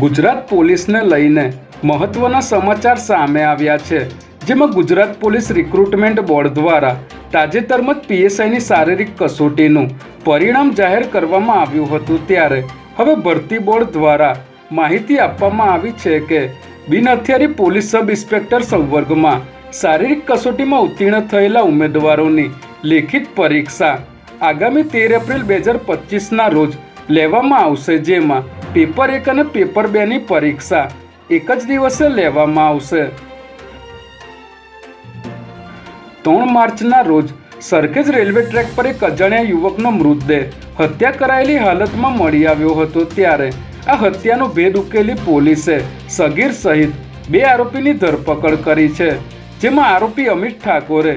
ગુજરાત પોલીસને લઈને મહત્વના સમાચાર સામે આવ્યા છે. જેમાં ગુજરાત પોલીસ રિક્રુટમેન્ટ બોર્ડ દ્વારા તાજેતરમાં જ પીએસઆઈની શારીરિક કસોટીનું પરિણામ જાહેર કરવામાં આવ્યું હતું ત્યારે હવે ભરતી બોર્ડ દ્વારા માહિતી આપવામાં આવી છે કે બિન હથિયારી પોલીસ સબ ઇન્સ્પેક્ટર સંવર્ગમાં શારીરિક કસોટીમાં ઉત્તીર્ણ થયેલા ઉમેદવારોની લેખિત પરીક્ષા આગામી તેર એપ્રિલ બે હજાર પચીસના રોજ લેવામાં આવશે, જેમાં પેપર એક અને પેપર બેની પરીક્ષા. એક જ દિવસે લેવામાં આવશે. ત્રણ માર્ચના રોજ સરખેજ રેલવે ટ્રેક પર એક અજાણ્યા યુવકનો મૃતદેહ હત્યા કરાયેલી હાલતમાં મળી આવ્યો હતો ત્યારે. આ હત્યાનો ભેદ ઉકેલી પોલીસે સગીર સહિત બે આરોપીની ધરપકડ કરી છે. જેમાં આરોપી અમિત ઠાકોરે,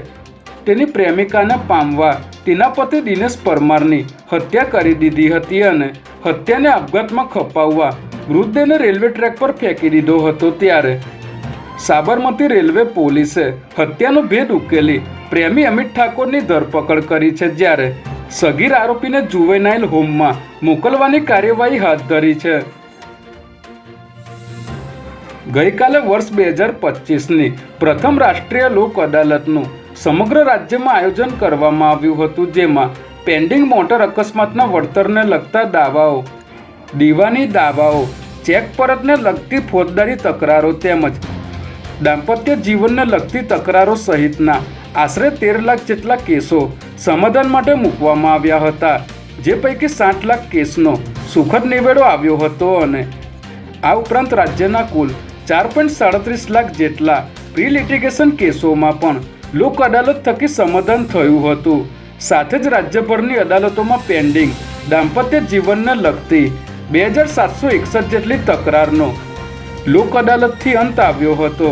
તેની પ્રેમિકાને પામવા, તેના પતિ દિનેશ પરમારની હત્યા કરી દીધી હતી અને હત્યાને આપઘાતમાં ખપાવવા મૃતદેહને રેલવે ટ્રેક પર ફેંકી દીધો હતો ત્યારે. સાબરમતી રેલવે પોલીસે હત્યાનો ભેદ ઉકેલી પ્રેમી અમિત ઠાકોરની ધરપકડ કરી છે જ્યારે સગીર આરોપીને જુવેનાઇલ હોમમાં મોકલવાની કાર્યવાહી હાથ ધરી છે. ગઈકાલે વર્ષ બે હજાર પચીસની પ્રથમ રાષ્ટ્રીય લોક અદાલતનું સમગ્ર રાજ્યમાં આયોજન કરવામાં આવ્યું હતું, જેમાં પેન્ડિંગ મોટર અકસ્માતના વળતરને લગતા દાવાઓ, દીવાની દાવાઓ, ચેક પરતને લગતી ફોજદારી તકરારો તેમજ દાંપત્ય જીવનને લગતી તકરારો સહિતના આશરે તેર લાખ જેટલા કેસો સમાધાન માટે મૂકવામાં આવ્યા હતા, જે પૈકી સાત લાખ કેસનો સુખદ નિવેડો આવ્યો હતો અને આ ઉપરાંત રાજ્યના કુલ ચાર પોઈન્ટ સાડત્રીસ લાખ જેટલા પ્રી લિટિગેશન કેસોમાં પણ લોક અદાલત થકી સમાધાન થયું હતું. સાથે જ રાજ્યભરની અદાલતોમાં પેન્ડિંગ દાંપત્ય જીવનને લગતી બે હજાર સાતસો એકસઠ જેટલી તકરારનો. લોક અદાલતથી અંત આવ્યો હતો.